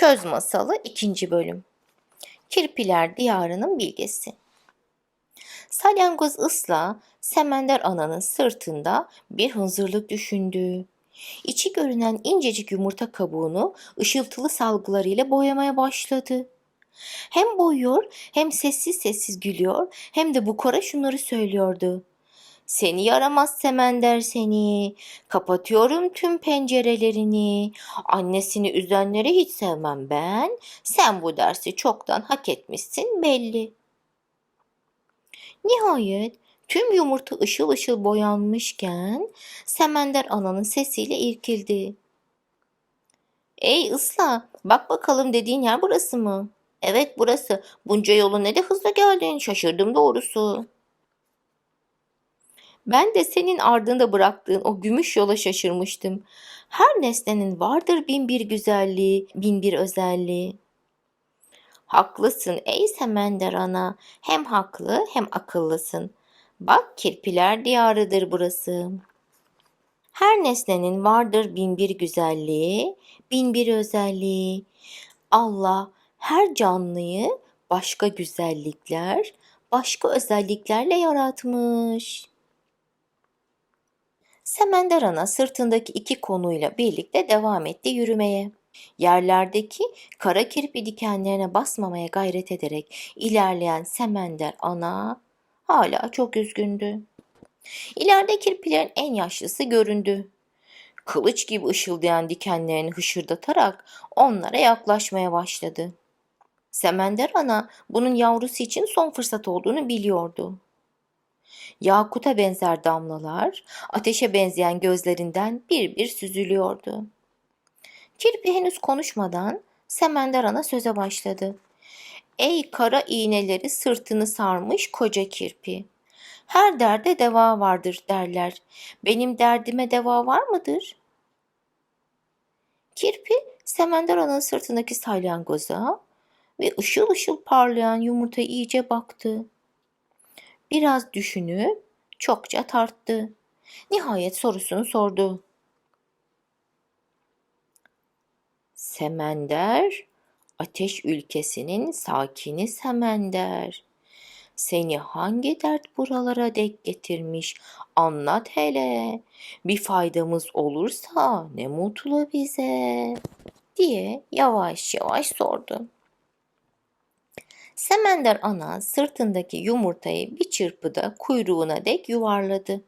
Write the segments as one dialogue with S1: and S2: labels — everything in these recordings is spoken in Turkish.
S1: Köz Masalı 2. Bölüm Kirpiler Diyarı'nın bilgesi Salyangoz ısla Semender ananın sırtında bir hınzırlık düşündü. İçi görünen incecik yumurta kabuğunu ışıltılı salgılarıyla boyamaya başladı. Hem boyuyor hem sessiz sessiz gülüyor hem de bu kora şunları söylüyordu. Seni yaramaz semender seni. Kapatıyorum tüm pencerelerini. Annesini üzenleri hiç sevmem ben. Sen bu dersi çoktan hak etmişsin belli. Nihayet tüm yumurta ışıl ışıl boyanmışken Semender ananın sesiyle irkildi. Ey ısla bak bakalım dediğin yer burası mı? Evet burası. Bunca yolu ne de hızlı geldin şaşırdım doğrusu. Ben de senin ardında bıraktığın o gümüş yola şaşırmıştım. Her nesnenin vardır bin bir güzelliği, bin bir özelliği. Haklısın ey Semender ana. Hem haklı hem akıllısın. Bak kirpiler diyarıdır burası. Her nesnenin vardır bin bir güzelliği, bin bir özelliği. Allah her canlıyı başka güzellikler, başka özelliklerle yaratmış. Semender ana sırtındaki iki konuyla birlikte devam etti yürümeye. Yerlerdeki kara kirpi dikenlerine basmamaya gayret ederek ilerleyen Semender ana hala çok üzgündü. İleride kirpilerin en yaşlısı göründü. Kılıç gibi ışıldayan dikenlerini hışırdatarak onlara yaklaşmaya başladı. Semender ana bunun yavrusu için son fırsat olduğunu biliyordu. Yakuta benzer damlalar ateşe benzeyen gözlerinden bir bir süzülüyordu. Kirpi henüz konuşmadan Semender ana söze başladı. Ey kara iğneleri sırtını sarmış koca kirpi. Her derde deva vardır derler. Benim derdime deva var mıdır? Kirpi Semender ananın sırtındaki salyangoza ve ışıl ışıl parlayan yumurtaya iyice baktı. Biraz düşünüp çokça tarttı. Nihayet sorusunu sordu. Semender, ateş ülkesinin sakini Semender. Seni hangi dert buralara dek getirmiş? Anlat hele. Bir faydamız olursa ne mutlu bize." diye yavaş yavaş sordu. Semender ana sırtındaki yumurtayı bir çırpıda kuyruğuna dek yuvarladı.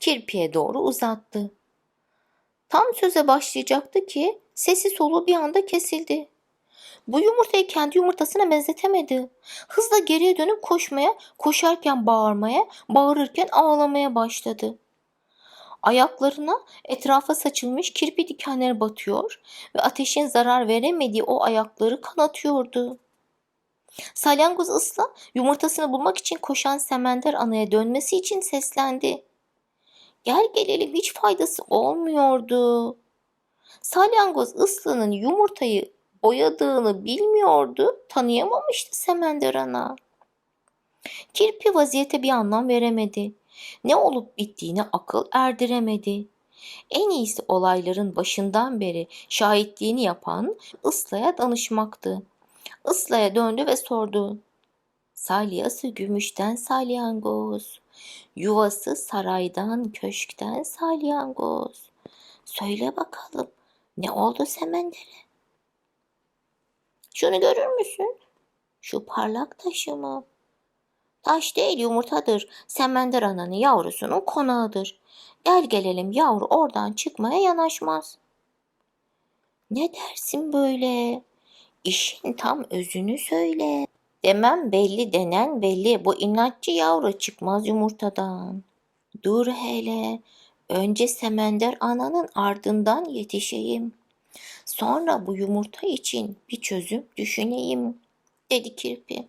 S1: Kirpiye doğru uzattı. Tam söze başlayacaktı ki sesi soluğu bir anda kesildi. Bu yumurtayı kendi yumurtasına benzetemedi. Hızla geriye dönüp koşmaya, koşarken bağırmaya, bağırırken ağlamaya başladı. Ayaklarına etrafa saçılmış kirpi dikenleri batıyor ve ateşin zarar veremediği o ayakları kanatıyordu. Salyangoz ısla yumurtasını bulmak için koşan Semender anaya dönmesi için seslendi. Gel gelelim hiç faydası olmuyordu. Salyangoz ıslanın yumurtayı boyadığını bilmiyordu, tanıyamamıştı Semender ana. Kirpi vaziyete bir anlam veremedi. Ne olup bittiğini akıl erdiremedi. En iyisi olayların başından beri şahitliğini yapan Isla'ya danışmaktı. Isla'ya döndü ve sordu. Salyası gümüşten salyangoz, yuvası saraydan köşkten salyangoz. Söyle bakalım ne oldu Semender'e? Şunu görür müsün? Şu parlak taşı mı? Taş değil yumurtadır. Semender ananın yavrusunun konağıdır. Gel gelelim yavru oradan çıkmaya yanaşmaz. Ne dersin böyle? İşin tam özünü söyle. Demem belli denen belli. Bu inatçı yavru çıkmaz yumurtadan. Dur hele. Önce Semender ananın ardından yetişeyim. Sonra bu yumurta için bir çözüm düşüneyim, dedi kirpi.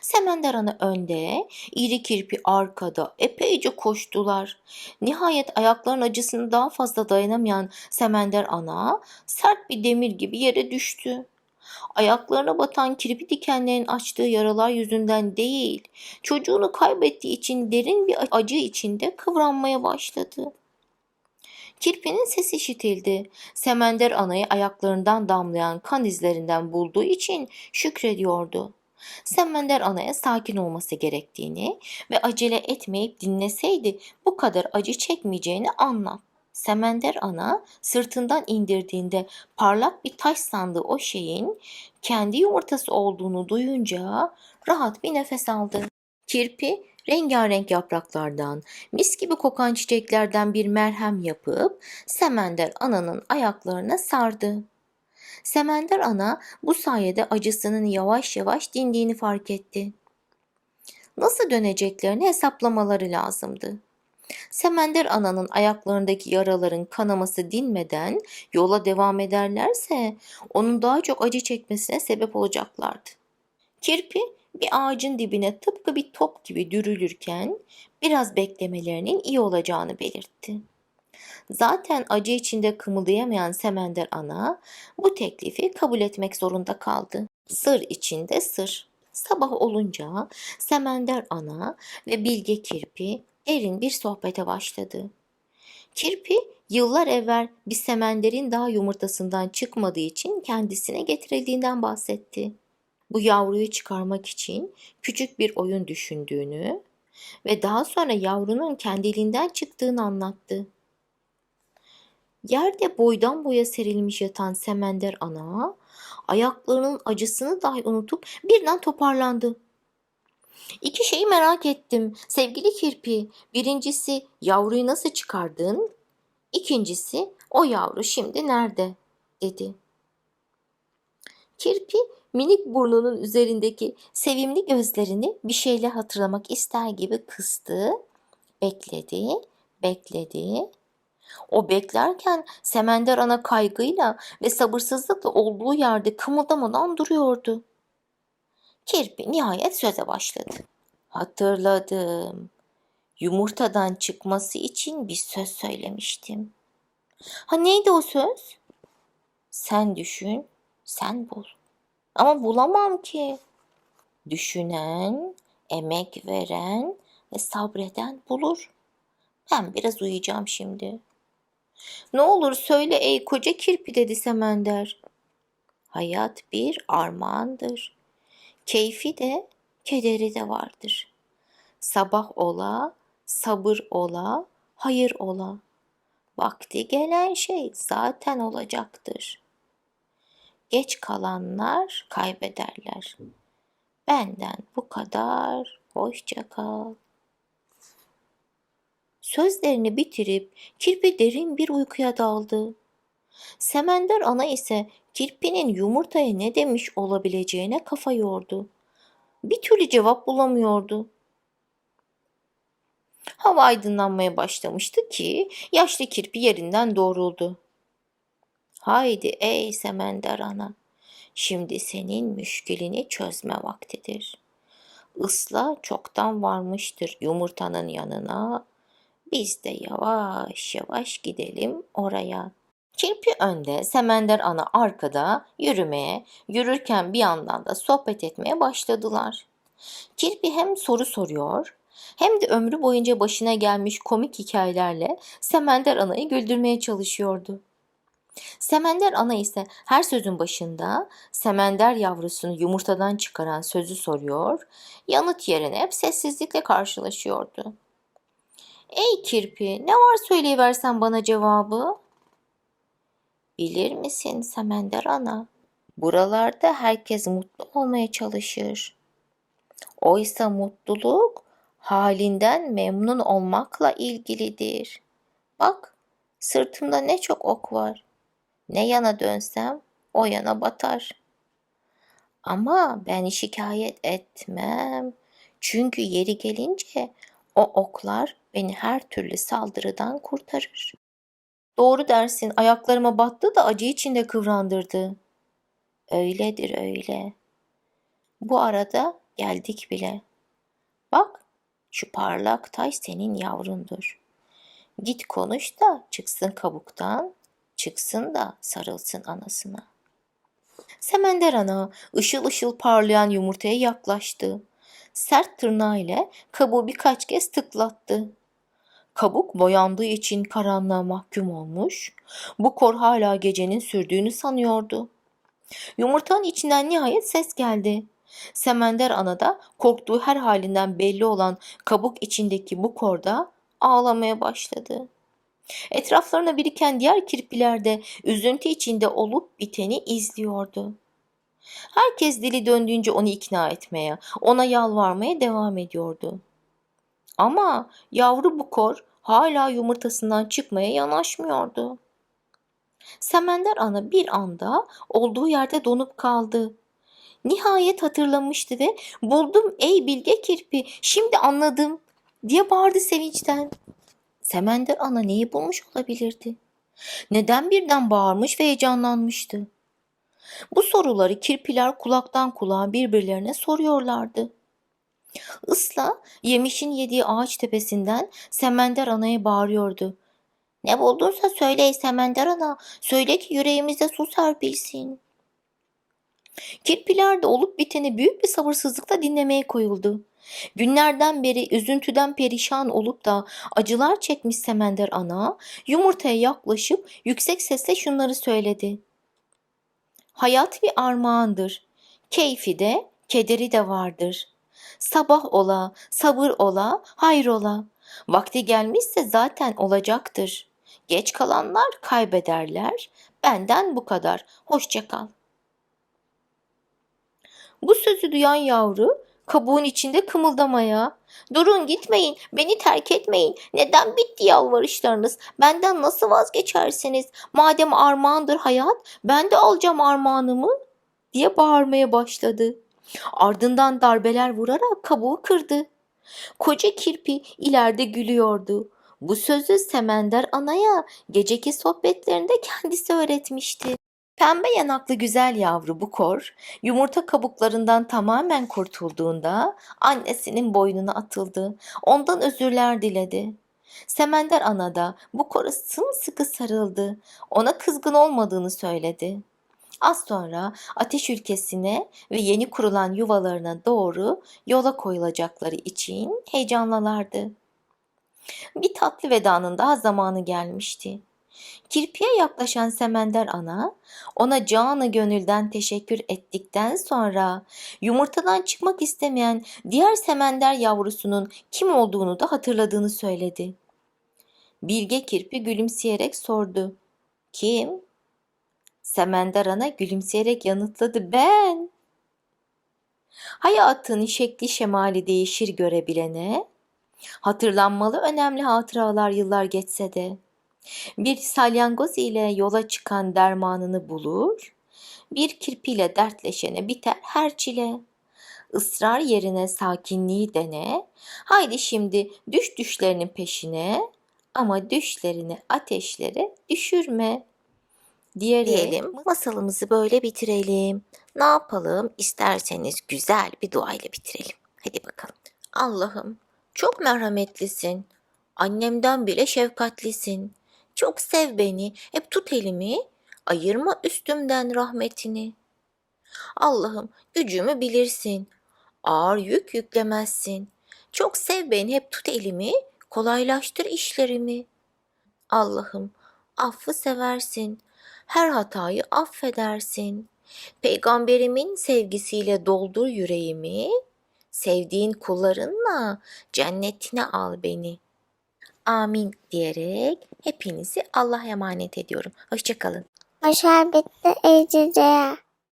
S1: Semender ana önde, iri kirpi arkada epeyce koştular. Nihayet ayakların acısını daha fazla dayanamayan Semender ana sert bir demir gibi yere düştü. Ayaklarına batan kirpi dikenlerin açtığı yaralar yüzünden değil, çocuğunu kaybettiği için derin bir acı içinde kıvranmaya başladı. Kirpinin sesi işitildi. Semender anayı ayaklarından damlayan kan izlerinden bulduğu için şükrediyordu. Semender anaya sakin olması gerektiğini ve acele etmeyip dinleseydi bu kadar acı çekmeyeceğini anlat. Semender ana sırtından indirdiğinde parlak bir taş sandığı o şeyin kendi yumurtası olduğunu duyunca rahat bir nefes aldı. Kirpi rengarenk yapraklardan, mis gibi kokan çiçeklerden bir merhem yapıp Semender ananın ayaklarına sardı. Semender ana bu sayede acısının yavaş yavaş dindiğini fark etti. Nasıl döneceklerini hesaplamaları lazımdı. Semender ananın ayaklarındaki yaraların kanaması dinmeden yola devam ederlerse onun daha çok acı çekmesine sebep olacaklardı. Kirpi bir ağacın dibine tıpkı bir top gibi dürülürken biraz beklemelerinin iyi olacağını belirtti. Zaten acı içinde kımıldayamayan Semender ana bu teklifi kabul etmek zorunda kaldı. Sır içinde sır. Sabah olunca Semender ana ve Bilge Kirpi derin bir sohbete başladı. Kirpi yıllar evvel bir semenderin daha yumurtasından çıkmadığı için kendisine getirildiğinden bahsetti. Bu yavruyu çıkarmak için küçük bir oyun düşündüğünü ve daha sonra yavrunun kendiliğinden çıktığını anlattı. Yerde boydan boya serilmiş yatan Semender ana ayaklarının acısını dahi unutup birden toparlandı. İki şeyi merak ettim sevgili kirpi. Birincisi yavruyu nasıl çıkardın? İkincisi o yavru şimdi nerede? dedi. Kirpi minik burnunun üzerindeki sevimli gözlerini bir şeyle hatırlamak ister gibi kıstı. Bekledi, bekledi. O beklerken Semender ana kaygıyla ve sabırsızlıkla olduğu yerde kımıldamadan duruyordu. Kirpi nihayet söze başladı. Hatırladım. Yumurtadan çıkması için bir söz söylemiştim. Ha neydi o söz? Sen düşün, sen bul. Ama bulamam ki. Düşünen, emek veren ve sabreden bulur. Ben biraz uyuyacağım şimdi. Ne olur söyle ey koca kirpi dedi Semender. Hayat bir armağandır. Keyfi de kederi de vardır. Sabah ola, sabır ola, hayır ola. Vakti gelen şey zaten olacaktır. Geç kalanlar kaybederler. Benden bu kadar. Hoşça kal. Sözlerini bitirip kirpi derin bir uykuya daldı. Semender ana ise kirpinin yumurtaya ne demiş olabileceğine kafa yordu. Bir türlü cevap bulamıyordu. Hava aydınlanmaya başlamıştı ki yaşlı kirpi yerinden doğruldu. Haydi ey Semender ana, şimdi senin müşkilini çözme vaktidir. Isla çoktan varmıştır yumurtanın yanına. Biz de yavaş yavaş gidelim oraya. Kirpi önde, Semender ana arkada yürümeye, yürürken bir yandan da sohbet etmeye başladılar. Kirpi hem soru soruyor hem de ömrü boyunca başına gelmiş komik hikayelerle Semender anayı güldürmeye çalışıyordu. Semender ana ise her sözün başında semender yavrusunu yumurtadan çıkaran sözü soruyor, yanıt yerine hep sessizlikle karşılaşıyordu. Ey kirpi, ne var söyleyiversen bana cevabı? Bilir misin Semender ana? Buralarda herkes mutlu olmaya çalışır. Oysa mutluluk halinden memnun olmakla ilgilidir. Bak, sırtımda ne çok ok var. Ne yana dönsem o yana batar. Ama ben şikayet etmem. Çünkü yeri gelince o oklar beni her türlü saldırıdan kurtarır. Doğru dersin, ayaklarıma battı da acı içinde kıvrandırdı. Öyledir öyle. Bu arada geldik bile. Bak, şu parlak taş senin yavrundur. Git konuş da çıksın kabuktan, çıksın da sarılsın anasına. Semender ana ışıl ışıl parlayan yumurtaya yaklaştı. Sert tırnağı ile kabuğu birkaç kez tıklattı. Kabuk boyandığı için karanlığa mahkum olmuş, bu kor hala gecenin sürdüğünü sanıyordu. Yumurtanın içinden nihayet ses geldi. Semender ana da korktuğu her halinden belli olan kabuk içindeki bu korda ağlamaya başladı. Etraflarına biriken diğer kirpiler de üzüntü içinde olup biteni izliyordu. Herkes dili döndüğünce onu ikna etmeye, ona yalvarmaya devam ediyordu. Ama yavru bukor hala yumurtasından çıkmaya yanaşmıyordu. Semender ana bir anda olduğu yerde donup kaldı. Nihayet hatırlamıştı ve buldum ey bilge kirpi şimdi anladım diye bağırdı sevinçten. Semender ana neyi bulmuş olabilirdi? Neden birden bağırmış ve heyecanlanmıştı? Bu soruları kirpiler kulaktan kulağa birbirlerine soruyorlardı. Isla yemişin yediği ağaç tepesinden Semender Ana'ya bağırıyordu. Ne buldunsa söyle Semender Ana, söyle ki yüreğimize su serpilsin. Kirpiler de olup biteni büyük bir sabırsızlıkla dinlemeye koyuldu. Günlerden beri üzüntüden perişan olup da acılar çekmiş Semender Ana, yumurtaya yaklaşıp yüksek sesle şunları söyledi. Hayat bir armağandır. Keyfi de, kederi de vardır. Sabah ola, sabır ola, hayır ola. Vakti gelmişse zaten olacaktır. Geç kalanlar kaybederler. Benden bu kadar. Hoşça kal. Bu sözü duyan yavru kabuğun içinde kımıldamaya. Durun gitmeyin, beni terk etmeyin. Neden bitti yalvarışlarınız? Benden nasıl vazgeçersiniz? Madem armağandır hayat, ben de alacağım armağanımı diye bağırmaya başladı. Ardından darbeler vurarak kabuğu kırdı. Koca kirpi ileride gülüyordu. Bu sözü Semender Ana'ya geceki sohbetlerinde kendisi öğretmişti. Pembe yanaklı güzel yavru Bukor, yumurta kabuklarından tamamen kurtulduğunda annesinin boynuna atıldı. Ondan özürler diledi. Semender ana da Bukor'a sımsıkı sarıldı. Ona kızgın olmadığını söyledi. Az sonra ateş ülkesine ve yeni kurulan yuvalarına doğru yola koyulacakları için heyecanlılardı. Bir tatlı vedanın daha zamanı gelmişti. Kirpiye yaklaşan Semender ana ona canı gönülden teşekkür ettikten sonra yumurtadan çıkmak istemeyen diğer Semender yavrusunun kim olduğunu da hatırladığını söyledi. Bilge kirpi gülümseyerek sordu. Kim? Semender ana gülümseyerek yanıtladı. Ben. Hayatın şekli şemali değişir görebilene, hatırlanmalı önemli hatıralar yıllar geçse de, bir salyangoz ile yola çıkan dermanını bulur, bir kirpiyle dertleşene biter her çile. Israr yerine sakinliği dene, haydi şimdi düş düşlerinin peşine, ama düşlerini ateşlere düşürme diyelim. Masalımızı böyle bitirelim. Ne yapalım? İsterseniz güzel bir duayla bitirelim. Hadi bakalım. Allah'ım çok merhametlisin. Annemden bile şefkatlisin. Çok sev beni. Hep tut elimi. Ayırma üstümden rahmetini. Allah'ım gücümü bilirsin. Ağır yük yüklemezsin. Çok sev beni. Hep tut elimi. Kolaylaştır işlerimi. Allah'ım affı seversin her hatayı affedersin. Peygamberimin sevgisiyle doldur yüreğimi, sevdiğin kullarınla cennetine al beni. Amin diyerek hepinizi Allah'a emanet ediyorum. Hoşçakalın.
S2: Aşağı bitti Ece'ye.